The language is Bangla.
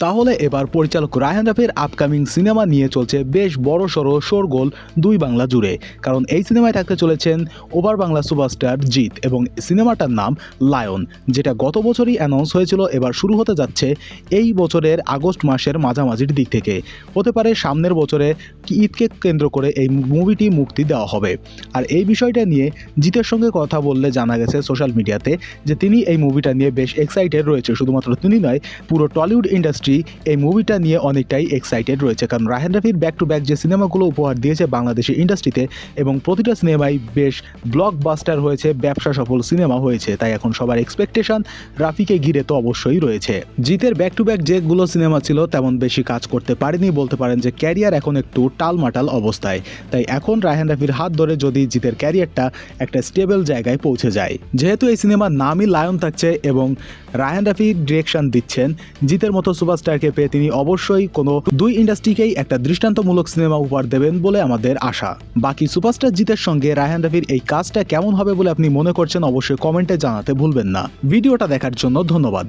তাহলে এবার পরিচালক রায়হান রাফির আপকামিং সিনেমা নিয়ে চলছে বেশ বড় সড়ো শোরগোল দুই বাংলা জুড়ে। কারণ এই সিনেমায় থাকতে চলেছেন ওভার বাংলা সুপারস্টার জিৎ এবং সিনেমাটার নাম লায়ন, যেটা গত বছরই অ্যানাউন্স হয়েছিল, এবার শুরু হতে যাচ্ছে এই বছরের আগস্ট মাসের মাঝামাঝির দিক থেকে। হতে পারে সামনের বছরে ঈদকে কেন্দ্র করে এই মুভিটি মুক্তি দেওয়া হবে। আর এই বিষয়টা নিয়ে জিতের সঙ্গে কথা বললে জানা গেছে সোশ্যাল মিডিয়াতে যে তিনি এই মুভিটা নিয়ে বেশ এক্সাইটেড রয়েছে। শুধুমাত্র তিনি নয়, পুরো টলিউড ইন্ডাস্ট্রি এই মুভিটা নিয়ে অনেকটাই এক্সাইটেড রয়েছে। কারণ রাহেন রাফির ব্যাক টু ব্যাক যে সিনেমাগুলো উপহার দিয়েছে বাংলাদেশি ইন্ডাস্ট্রিতে এবং প্রতিটা সিনেমাই বেশ ব্লকবাস্টার হয়েছে, ব্যবসা সফল সিনেমা হয়েছে। তাই এখন সবার এক্সপেকটেশন রাফিকে ঘিরে তো অবশ্যই রয়েছে। জিতের ব্যাক টু ব্যাক যেগুলো সিনেমা ছিল তেমন বেশি কাজ করতে পারেনি। বলতে পারেন যে ক্যারিয়ার এখন একটু টালমাটাল অবস্থায়। তাই এখন রায়হান রাফির হাত ধরে যদি জিতের ক্যারিয়ারটা একটা স্টেবল জায়গায় পৌঁছে যায়। যেহেতু এই সিনেমার নামই লায়ন থাকছে এবং রায়হান রাফি ডিরেকশন দিচ্ছেন, জিতের মতো সুপারস্টারকে পেয়ে তিনি অবশ্যই কোনো দুই ইন্ডাস্ট্রিকেই একটা দৃষ্টান্তমূলক সিনেমা উপহার দেবেন বলে আমাদের আশা। বাকি সুপারস্টার জিতের সঙ্গে রায়হান রাফির এই কাজটা কেমন হবে বলে আপনি মনে করছেন অবশ্যই কমেন্টে জানাতে ভুলবেন না। ভিডিওটা দেখার জন্য ধন্যবাদ।